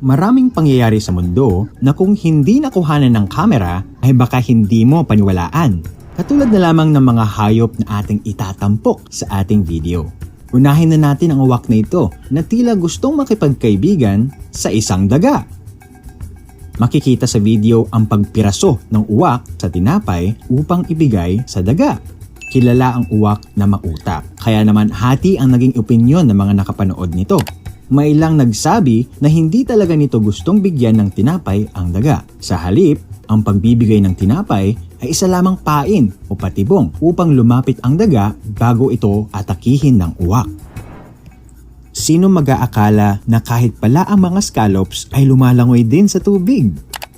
Maraming pangyayari sa mundo na kung hindi nakuhanan ng kamera ay baka hindi mo paniwalaan. Katulad na lamang ng mga hayop na ating itatampok sa ating video. Unahin na natin ang uwak na ito na tila gustong makipagkaibigan sa isang daga. Makikita sa video ang pagpiraso ng uwak sa tinapay upang ibigay sa daga. Kilala ang uwak na mautak. Kaya naman hati ang naging opinyon ng mga nakapanood nito. May ilang nagsabi na hindi talaga nito gustong bigyan ng tinapay ang daga. Sa halip, ang pagbibigay ng tinapay ay isa lamang pain o patibong upang lumapit ang daga bago ito atakihin ng uwak. Sino mag-aakala na kahit pala ang mga scallops ay lumalangoy din sa tubig?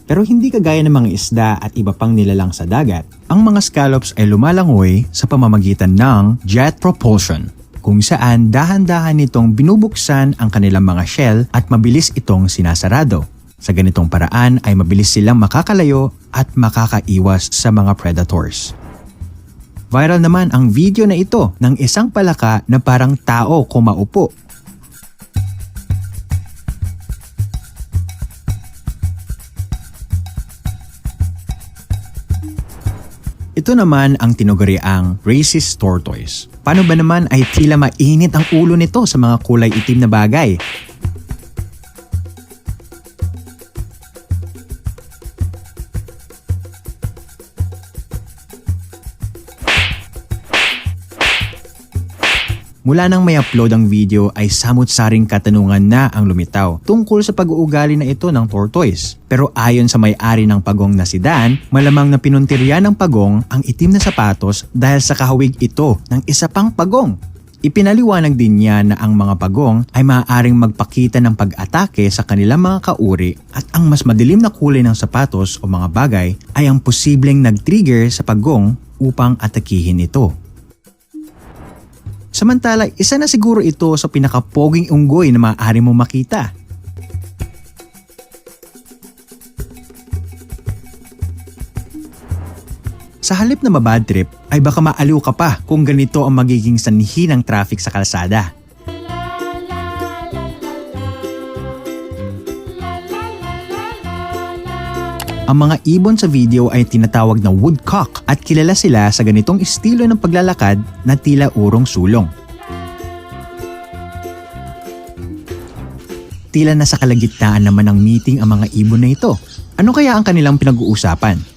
Pero hindi kagaya ng mga isda at iba pang nilalang sa dagat, ang mga scallops ay lumalangoy sa pamamagitan ng jet propulsion kung saan dahan-dahan nitong binubuksan ang kanilang mga shell at mabilis itong sinasarado. Sa ganitong paraan ay mabilis silang makakalayo at makakaiwas sa mga predators. Viral naman ang video na ito ng isang palaka na parang tao kumaupo Ito naman ang tinuguriang racist tortoise. Paano ba naman ay tila mainit ang ulo nito sa mga kulay itim na bagay? Mula nang may upload ang video ay samot-saring katanungan na ang lumitaw tungkol sa pag-uugali na ito ng tortoise. Pero ayon sa may-ari ng pagong na si Dan, malamang na pinuntirya ng pagong ang itim na sapatos dahil sa kahawig ito ng isa pang pagong. Ipinaliwanag din niya na ang mga pagong ay maaaring magpakita ng pag-atake sa kanilang mga kauri at ang mas madilim na kulay ng sapatos o mga bagay ay ang posibleng nag-trigger sa pagong upang atakihin ito. Samantala, isa na siguro ito sa pinakapoging unggoy na maaari mo makita. Sa halip na mabad trip, ay baka maaliw ka pa kung ganito ang magiging sanhi ng traffic sa kalsada. Ang mga ibon sa video ay tinatawag na woodcock at kilala sila sa ganitong estilo ng paglalakad na tila urong sulong. Tila nasa kalagitnaan naman ng meeting ang mga ibon na ito. Ano kaya ang kanilang pinag-uusapan?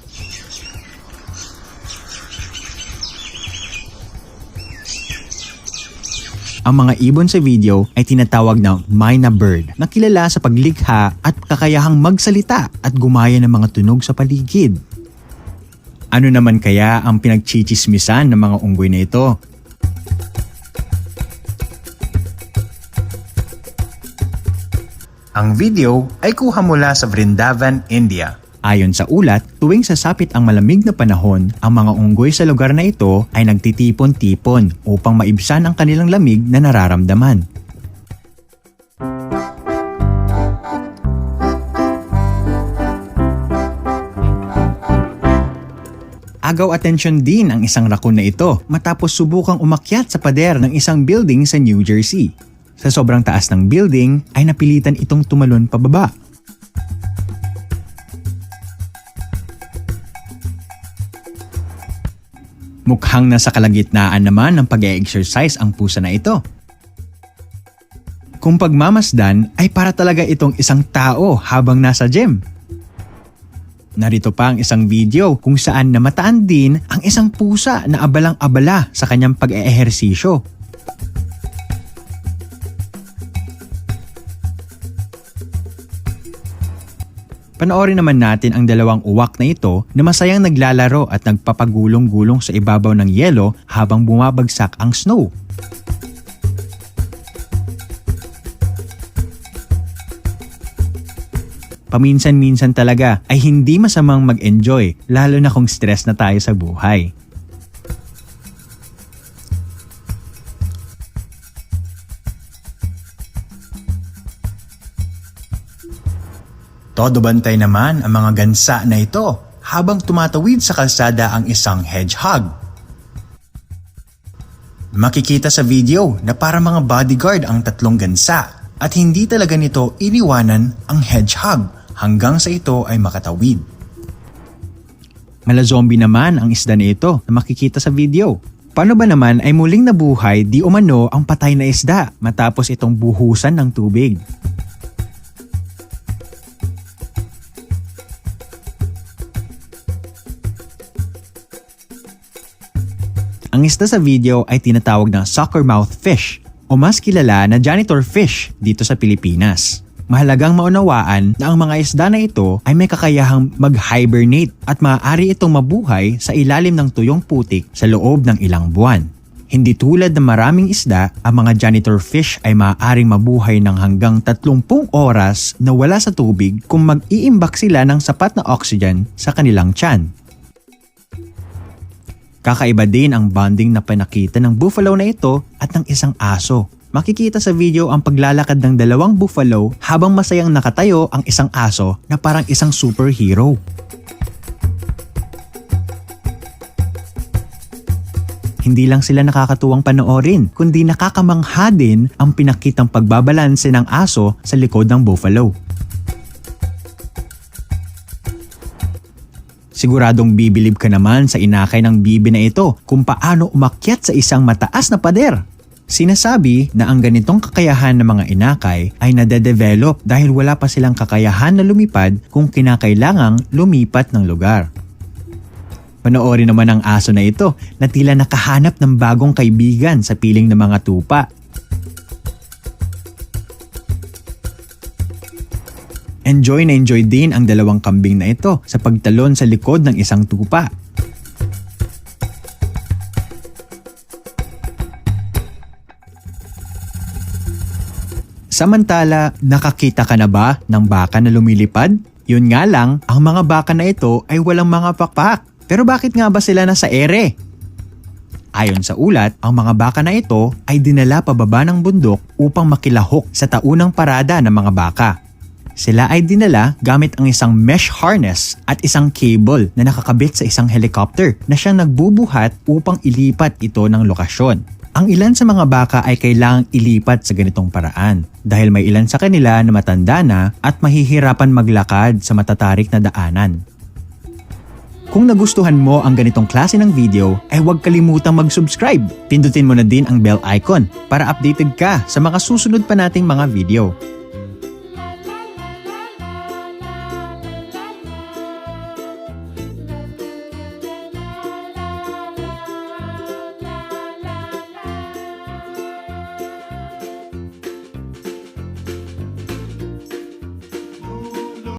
Ang mga ibon sa video ay tinatawag na Myna bird na kilala sa paglikha at kakayahang magsalita at gumaya ng mga tunog sa paligid. Ano naman kaya ang pinagchichismisan ng mga unggoy na ito? Ang video ay kuha mula sa Vrindavan, India. Ayon sa ulat, tuwing sasapit ang malamig na panahon, ang mga unggoy sa lugar na ito ay nagtitipon-tipon upang maibsan ang kanilang lamig na nararamdaman. Agaw atensyon din ang isang rakon na ito matapos subukang umakyat sa pader ng isang building sa New Jersey. Sa sobrang taas ng building ay napilitan itong tumalon pababa. Mukhang nasa kalagitnaan naman ng pag-exercise ang pusa na ito. Kung pagmamasdan ay para talaga itong isang tao habang nasa gym. Narito pa ang isang video kung saan namataan din ang isang pusa na abalang-abala sa kanyang pag-eehersisyo. Panoorin naman natin ang dalawang uwak na ito na masayang naglalaro at nagpapagulong-gulong sa ibabaw ng yelo habang bumabagsak ang snow. Paminsan-minsan talaga ay hindi masamang mag-enjoy lalo na kung stress na tayo sa buhay. Todo bantay naman ang mga gansa na ito habang tumatawid sa kalsada ang isang hedgehog. Makikita sa video na para mga bodyguard ang tatlong gansa At hindi talaga nito iniwanan ang hedgehog hanggang sa ito ay makatawid. Mala-zombie naman ang isda na ito na makikita sa video. Paano ba naman ay muling nabuhay di umano ang patay na isda matapos itong buhusan ng tubig? Ang isda sa video ay tinatawag na suckermouth fish o mas kilala na janitor fish dito sa Pilipinas. Mahalagang maunawaan na ang mga isda na ito ay may kakayahang mag-hibernate at maaari itong mabuhay sa ilalim ng tuyong putik sa loob ng ilang buwan. Hindi tulad ng maraming isda, ang mga janitor fish ay maaaring mabuhay ng hanggang 30 oras na wala sa tubig kung mag-iimbak sila ng sapat na oxygen sa kanilang tiyan. Kakaiba din ang bonding na pinakita ng buffalo na ito at ng isang aso. Makikita sa video ang paglalakad ng dalawang buffalo habang masayang nakatayo ang isang aso na parang isang superhero. Hindi lang sila nakakatuwang panoorin, kundi nakakamangha din ang pinakitang pagbabalanse ng aso sa likod ng buffalo. Siguradong bibilib ka naman sa inakay ng bibi na ito kung paano umakyat sa isang mataas na pader. Sinasabi na ang ganitong kakayahan ng mga inakay ay nade-develop dahil wala pa silang kakayahan na lumipad kung kinakailangang lumipat ng lugar. Panoorin naman ang aso na ito na tila nakahanap ng bagong kaibigan sa piling ng mga tupa. Enjoy na enjoy din ang dalawang kambing na ito sa pagtalon sa likod ng isang tupa. Samantala, nakakita ka na ba ng baka na lumilipad? Yun nga lang, ang mga baka na ito ay walang mga pakpak. Pero bakit nga ba sila nasa ere? Ayon sa ulat, ang mga baka na ito ay dinala pababa ng bundok upang makilahok sa taunang parada ng mga baka. Sila ay dinala gamit ang isang mesh harness at isang cable na nakakabit sa isang helicopter na siyang nagbubuhat upang ilipat ito ng lokasyon. Ang ilan sa mga baka ay kailangang ilipat sa ganitong paraan dahil may ilan sa kanila na matanda na at mahihirapan maglakad sa matatarik na daanan. Kung nagustuhan mo ang ganitong klase ng video, ay huwag kalimutang mag-subscribe. Pindutin mo na din ang bell icon para updated ka sa mga susunod pa nating mga video.